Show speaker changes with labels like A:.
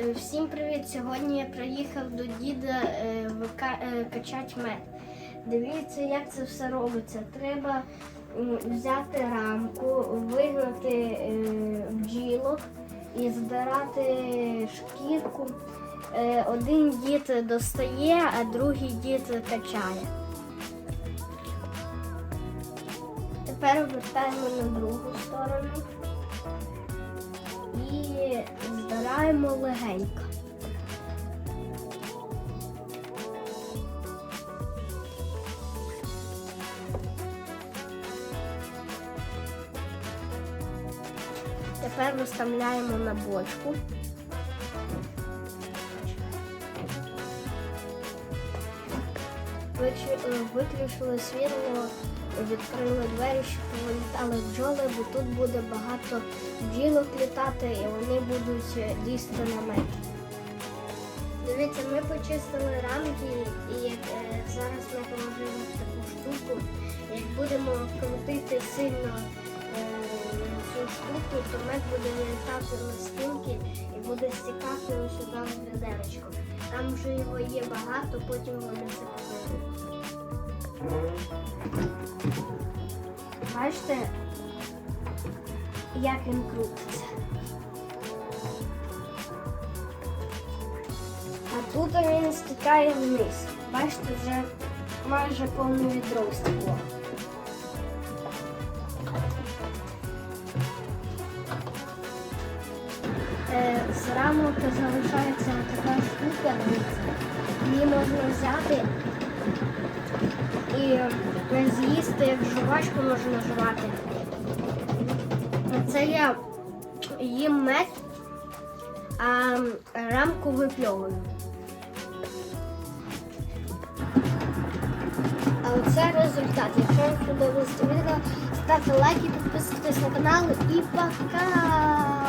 A: Е, Всім привіт! Сьогодні я приїхав до діда е, е, качати мед. Дивіться, як це все робиться. Треба взяти рамку, вигнати бджілок і збирати шкірку. Один дід достає, а другий дід качає. Тепер вертаємо на другу сторону і збираємо легенько. Тепер виставляємо на бочку. Виключили світло, відкрили двері, щоб повилітали бджоли, бо тут буде багато бджілок літати і вони будуть е, лізти на мед. Дивіться, ми почистили рамки і як, е, зараз ми положимо таку штуку. Як будемо крутити сильно е, цю штуку, то мед буде вилітати на стінки і буде стікати сюди в відеречко. Там вже його є багато, потім вони це покажуть. Бачите, як він крутиться. А тут він стікає вниз. Бачите, вже майже повне відро стекло. Е, З рамок залишається така штука. Її можна взяти і не з'їсти, як жувачку можна жувати. Це я їм мед, а рамку випльовую. А оце результат. Якщо вам сподобалось це відео, ставте лайки, підписуйтесь на канал і пока!